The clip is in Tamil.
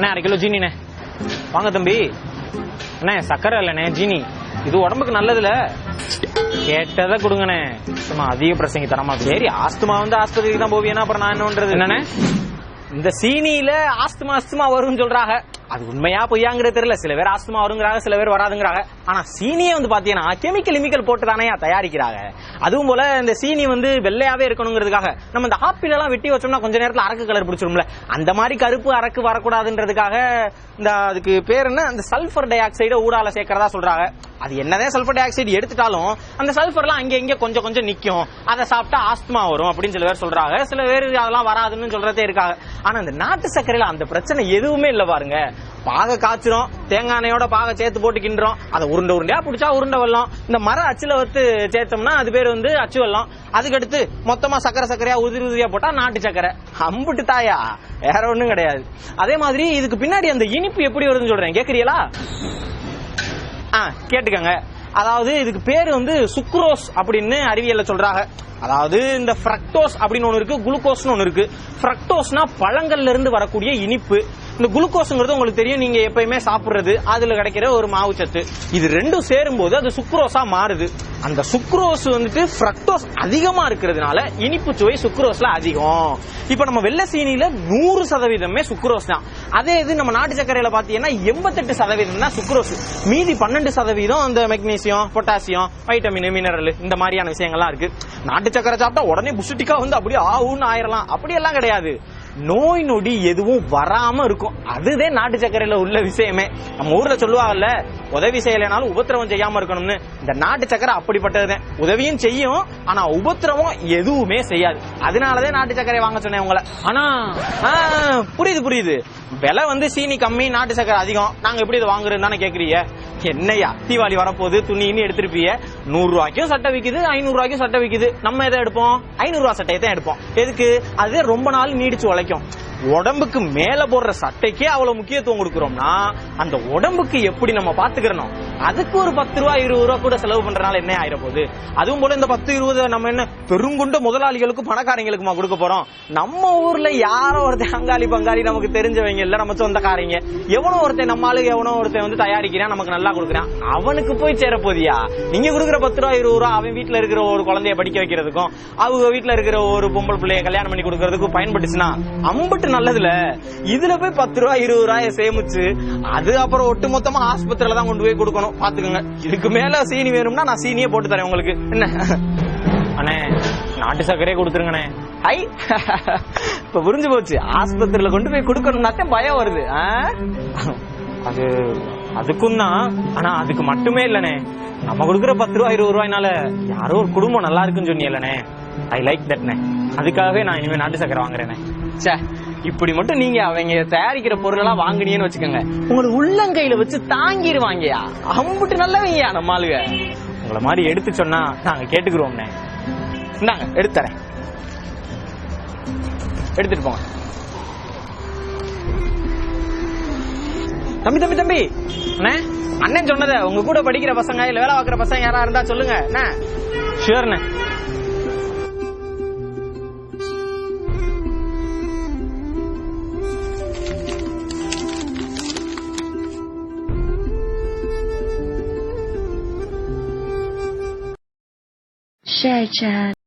அண்ணே அரை கிலோ ஜீனிண்ணே. வாங்க தம்பி. அண்ணே சக்கரை இல்லைண்ணே ஜீனி. இது உடம்புக்கு நல்லதுல. கேட்டதை கொடுங்கண்ணே. சும்மா அதிக பிரசங்கி தரமா சரி ஆஸ்துமா வந்து ஆஸ்பத்திரிக்கு தான் போவியனா அப்புறம் நான் என்ன பண்றது? என்னண்ணே? இந்த சீனியில ஆஸ்துமா ஆஸ்துமா வரும்னு சொல்றாங்க. அது உண்மையா பொய்யாங்கிறது தெரியல. சில பேர் ஆஸ்துமா வருங்கிறாங்க சில பேர் வராதுங்கிறாங்க. ஆனா சீனியை வந்து பாத்தீங்கன்னா கெமிக்கல் கெமிக்கல் போட்டு தானே தயாரிக்கிறாங்க. அதுவும் போல இந்த சீனி வந்து வெள்ளையாவே இருக்கணுங்கிறதுக்காக நம்ம இந்த ஆப்பிள் எல்லாம் வெட்டி வச்சோம்னா கொஞ்ச நேரத்துல அரக்கு கலர் பிடிச்சிரும்ல அந்த மாதிரி கருப்பு அரக்கு வரக்கூடாதுன்றதுக்காக இந்த அதுக்கு பேர் என்ன? அந்த சல்ஃபர் டை ஆக்சைடை ஊடால சேர்க்கறதா சொல்றாங்க. அது என்னதான் சல்ஃபர் டை ஆக்சைடு எடுத்துட்டாலும் அந்த சல்ஃபர்லாம் அங்கே இங்கே கொஞ்சம் கொஞ்சம் நிற்கும் அதை சாப்பிட்டா ஆஸ்துமா வரும் அப்படின்னு சில பேர் சொல்றாங்க. சில பேர் அதெல்லாம் வராதுன்னு சொல்றதே இருக்காங்க. ஆனா இந்த நாட்டு சர்க்கரையில அந்த பிரச்சனை எதுவுமே இல்லை பாருங்க. பாக காய்ச்சிரும் தேங்காய் எண்ணெயோட பாக சேர்த்து போட்டு கிண்டுறோம். அதை உருண்டை உருண்டையா பிடிச்சா உருண்டை வெல்லம். இந்த மர அச்சுல வத்து சேர்த்தோம்னா அது பேர் வந்து அச்சு வெல்லம். அதுக்கடுத்து மொத்தமா சக்கரை சக்கரையா உதிரி உதிரியா போட்டா நாட்டு சக்கரை. அம்புட்டு தாயா. வேற ஒண்ணும் கிடையாது. அதே மாதிரி இதுக்கு பின்னாடி அந்த இனிப்பு எப்படி வருதுன்னு சொல்றேன். கேக்குறீங்களா? ஆ கேட்டுக்கங்க. அதாவது இதுக்கு பேர் வந்து சுக்ரோஸ் அப்படின்னு அறிவியல்ல சொல்றாங்க. அதாவது இந்த ஃப்ரக்டோஸ் அப்படின்னு ஒன்று இருக்கு குளுக்கோஸ்னு ஒன்று இருக்கு. ஃப்ரக்டோஸ்னா பழங்கள்ல இருந்து வரக்கூடிய இனிப்பு. இந்த குளுக்கோஸ்ங்கிறது உங்களுக்கு தெரியும் நீங்க எப்பயுமே சாப்பிடுறது அதுல கிடைக்கிற ஒரு மாவு சத்து. இது ரெண்டும் சேரும் போது அது சுக்ரோஸா மாறுது. அந்த சுக்ரோஸ் வந்துட்டு ஃப்ரக்டோஸ் அதிகமா இருக்கிறதுனால இனிப்பு சுவை சுக்ரோஸ்ல அதிகம். இப்ப நம்ம வெள்ளை சீனியில நூறு சதவீதமே சுக்ரோஸ் தான். அதே இது நம்ம நாட்டு சர்க்கரையில பாத்தீங்கன்னா எண்பத்தெட்டு சதவீதம் தான் சுக்ரோஸ். மீதி பன்னெண்டு சதவீதம் அந்த மெக்னீசியம் பொட்டாசியம் வைட்டமின் மினரல் இந்த மாதிரியான விஷயங்கள்லாம் இருக்கு. நாட்டு சக்கரை சாப்பிட்டா உடனே புசுட்டிக்கா வந்து அப்படியே ஆவுன்னு ஆயிரலாம். அப்படியெல்லாம் கிடையாது. நோய் நொடி எதுவும் வராம இருக்கும். அதுதான் நாட்டு சக்கரையில உள்ள விஷயமே. நம்ம ஊர்ல சொல்லுவாங்கல்ல உதவி செய்யலைனாலும் உபத்திரவம் செய்யாம இருக்கணும்னு. இந்த நாட்டு சக்கரை அப்படிப்பட்டதுதான். உதவியும் செய்யும் ஆனா உபத்திரவம் எதுவுமே செய்யாது. அதனாலதான் நாட்டு சக்கரை வாங்க சொன்னேன் உங்களை. ஆனா புரியுது புரியுது. விலை வந்து சீனி கம்மி நாட்டு சக்கரை அதிகம். நாங்க எப்படி இதை வாங்குறோம் தானே கேக்குறீங்க? என்னையா தீபாவளி வரப்போகுது துணின்னு எடுத்திருப்பிய நூறு ரூபாய்க்கும் சட்டை விக்குது ஐநூறு ரூபாய்க்கும் சட்டை விக்குது. நம்ம எதை எடுப்போம்? ஐநூறு ரூபாய் சட்டையை தான் எடுப்போம். எதுக்கு? அது ரொம்ப நாள் நீடிச்சு உழைக்கும். உடம்புக்கு மேல போடுற சட்டைக்கே அவ்வளவு முக்கியத்துவம் கொடுக்கறோம்னா அந்த உடம்புக்கு எப்படி நம்ம பாத்துக்கிறோம் அதுக்கு ஒரு பத்து ரூபா இருபது ரூபா கூட செலவு பண்றதுனால என்ன ஆயிர போகுது? அதுவும் போல இந்த பத்து இருபது நம்ம என்ன பெருங்குண்ட முதலாளிகளுக்கும் பணக்காரங்களுக்குமா கொடுக்க போறோம்? நம்ம ஊர்ல யாரோ ஒருத்தன் அங்காளி பங்காளி நமக்கு தெரிஞ்சவங்க இல்ல நம்ம சொந்தக்காரங்க. எவனோ ஒருத்தன் நம்ம ஆளுங்க எவனோ ஒருத்தன் வந்து தயாரிக்கிறான் நமக்கு நல்லா கொடுக்குறான். அவனுக்கு போய் சேர போதியா? நீங்க கொடுக்குற பத்து ரூபா இருபது ரூபா அவன் வீட்டுல இருக்கிற ஒரு குழந்தைய படிக்க வைக்கிறதுக்கும் அவங்க வீட்டுல இருக்கிற ஒரு பொம்பளை பிள்ளைய கல்யாணம் பண்ணி கொடுக்கறதுக்கும் பயன்பட்டுச்சுன்னா அம்பட்டு நல்லதுல. இதுல போய் பத்து ரூபா இருபது ரூபாய சேமிச்சு அது அப்புறம் ஒட்டு மொத்தமா ஆஸ்பத்திரியில தான் கொண்டு போய் கொடுக்கணும். பாத்துக்கோங்க இதுக்கு மேல சீனி வேணும்னா நான் சீனியே போட்டு தரேன் உங்களுக்கு. என்ன? அண்ணே நாட்டு சர்க்கரையே கொடுத்துருங்கண்ணே. ஐ இப்ப புரிஞ்சு போச்சு. ஆஸ்பத்திரியில கொண்டு போய் கொடுக்கணும்னாத்தான் பயம் வருது? அது அதுக்கும் தான். ஆனா அதுக்கு மட்டுமே இல்லனே நம்ம கொடுக்குற பத்து ரூபா இருபது ரூபாய்னால யாரோ ஒரு குடும்பம் நல்லா இருக்குன்னு சொன்னீங்களே ஐ லைக் தட்னே அதுக்காகவே நான் இனிமே நாட்டு சக்கரை வாங்குறேனே ச்சே இப்படி மட்டும் நீங்க அவங்க தயாரிக்கிற பொருள் எல்லாம் வாங்குனீங்கன்னு வச்சுக்கோங்க. உங்களுக்கு உள்ளங்கையில வச்சு தாங்கிடுவாங்கயா அம்புட்டு நல்லவங்கயா நம்ம ஆளுக உங்களை மாதிரி எடுத்து சொன்னா நாங்க கேட்டுக்கிறோம்னே இந்தாங்க எடுத்துறேன் எடுத்துட்டு போங்க. தம்பி தம்பி தம்பி. அண்ணே அண்ணன் சொன்னத உங்க கூட படிக்கிற பசங்க இல்ல வேலை பார்க்குற பசங்க யாரா இருந்தா சொல்லுங்க. என்ன ஷுவர்ண்ணே 晒着。